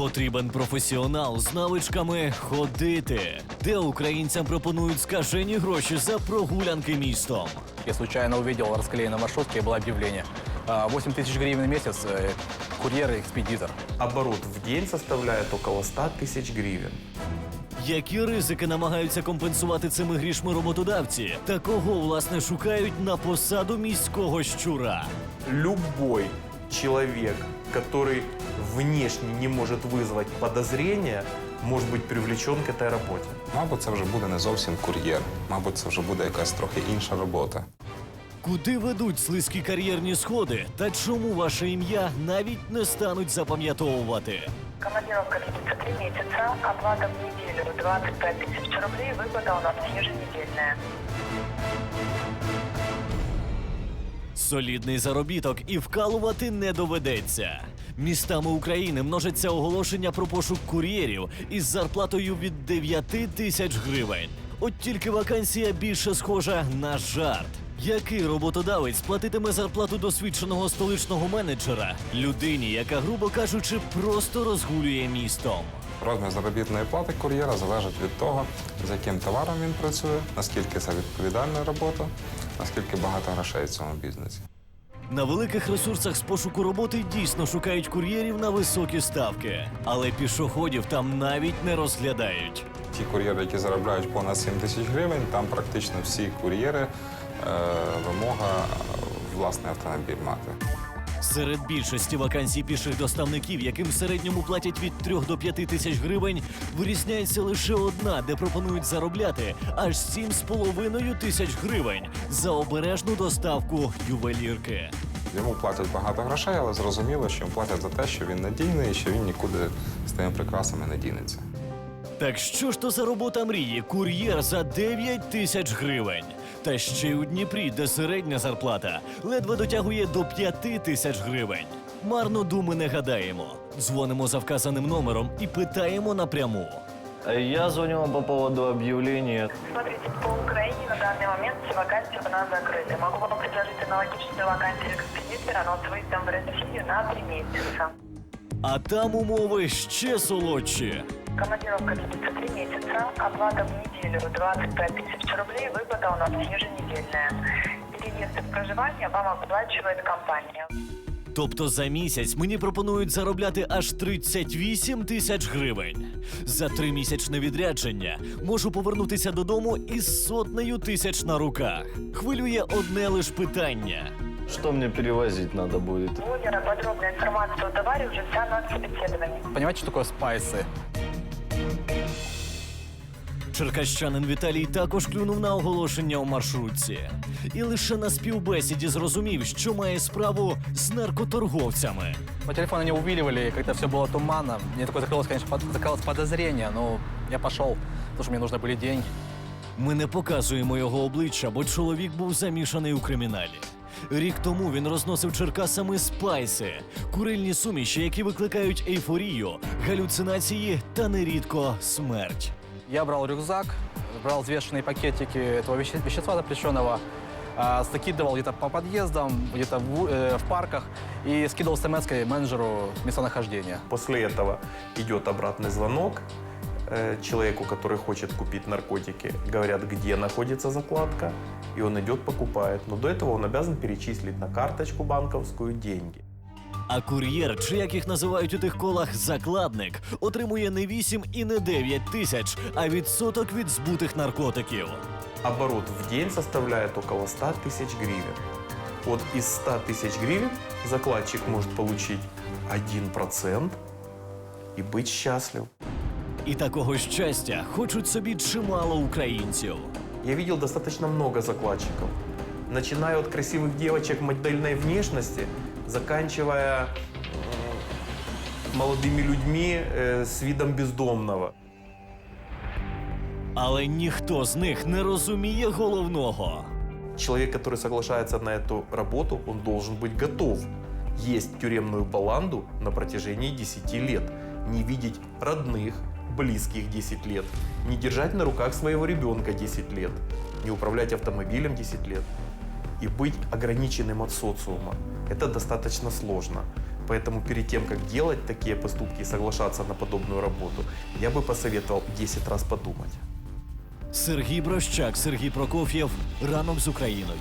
Потрібен професіонал з навичками ходити, де українцям пропонують скажені гроші за прогулянки містом. Я случайно увидел расклеенной маршрутке и было объявление. А, 8 тысяч гривен в месяц, э, курьер и экспедитор. Оборот в день составляет около 100 тысяч гривен. Які ризики намагаються компенсувати цими грішми роботодавці? Та кого власне шукають на посаду міського щура? Любой человек, который внешне не может вызвать подозрения, может быть привлечен к этой работе. Мабуть, це вже буде не зовсім кур'єр. Мабуть, це вже буде якась трохи інша робота. Куди ведуть слизькі кар'єрні сходи? Та чому ваше ім'я навіть не стануть запам'ятовувати? Командировка длится три месяца, оплата в неделю 25 тысяч рублей, выплата у нас еженедельная. Солідний заробіток і вкалувати не доведеться. Містами України множаться оголошення про пошук кур'єрів із зарплатою від 9 тисяч гривень. От тільки вакансія більше схожа на жарт. Який роботодавець платитиме зарплату досвідченого столичного менеджера людині, яка, грубо кажучи, просто розгулює містом? Розмір заробітної плати кур'єра залежить від того, з яким товаром він працює, наскільки це відповідальна робота, наскільки багато грошей в цьому бізнесі. На великих ресурсах з пошуку роботи дійсно шукають кур'єрів на високі ставки, але пішоходів там навіть не розглядають. Ті кур'єри, які заробляють понад 7 тисяч гривень, там практично всі кур'єри е, вимога власний автомобіль мати. Серед більшості вакансій піших доставників, яким в середньому платять від 3 до 5 тисяч гривень, вирізняється лише одна, де пропонують заробляти аж 7,5 тисяч гривень за обережну доставку ювелірки. Йому платять багато грошей, але зрозуміло, що йому платять за те, що він надійний і що він нікуди з тими прикрасами не дінеться. Так що ж то за робота мрії? Кур'єр за 9 тисяч гривень. Та ще й у Дніпрі, де середня зарплата ледве дотягує до 5 тисяч гривень. Марно думи не гадаємо. Дзвонимо за вказаним номером і питаємо напряму. Я звоню вам по поводу объявления. Смотрите, по Украине на данный момент все вакансии у нас закрыты. Могу вам предложить аналогичную вакансию экспедитора, но с выездом в Россию на три месяца. А там умови ще солодші. Командировка длится три месяца, оплата в неделю 25 тысяч рублей, выплата у нас еженедельная. Переезд и проживание вам оплачивает компания. Тобто за місяць мені пропонують заробляти аж 38 тисяч гривень. За тримісячне відрядження можу повернутися додому із сотнею тисяч на руках. Хвилює одне лиш питання. Что мне перевозить надо будет? Более подробная информация о товаре уже вся на собеседовании. Понимаете, что такое спайсы? Черкащанин Віталій також клюнув на оголошення у маршрутці. І лише на співбесіді зрозумів, що має справу з наркоторговцями. По телефону не увиливали, как-то все было туманно. Мне такое закрылось, конечно, под, закрылось подозрение, но я пошел, потому что мне нужны были деньги. Ми не показуємо його обличчя, бо чоловік був замішаний у криміналі. Рік тому він розносив черкасами спайси, курильні суміші, які викликають ейфорію, галюцинації та нерідко смерть. Я брал рюкзак, брал взвешенные пакетики этого веще- вещества запрещенного, закидывал где-то по подъездам, где-то в, э, в парках и скидывал смс менеджеру местонахождения. После этого идет обратный звонок э, человеку, который хочет купить наркотики. Говорят, где находится закладка, и он идет, покупает. Но до этого он обязан перечислить на карточку банковскую деньги. А кур'єр, чи як їх називають у тих колах закладник, отримує не 8 і не 9 тисяч, а відсоток від збутих наркотиків. Оборот в день составляет около 100 тысяч гривен. Вот из 100 тысяч гривен закладчик может получить 1% и быть счастлив. І такого щастя хочуть собі чимало українців. Я видел достаточно много закладчиков. Начиная от красивых девочек модельной внешности, заканчивая м, молодыми людьми э, с видом бездомного. Але ніхто з них не розуміє головного. Человек, который соглашается на эту работу, он должен быть готов есть тюремную баланду на протяжении 10 лет, не видеть родных, близких 10 лет, не держать на руках своего ребенка 10 лет, не управлять автомобилем 10 лет и быть ограниченным от социума. Это достаточно сложно. Поэтому перед тем, как делать такие поступки и соглашаться на подобную работу, я бы посоветовал 10 раз подумать. Сергій Брощак, Сергій Прокоф'єв. Ранок з Україною.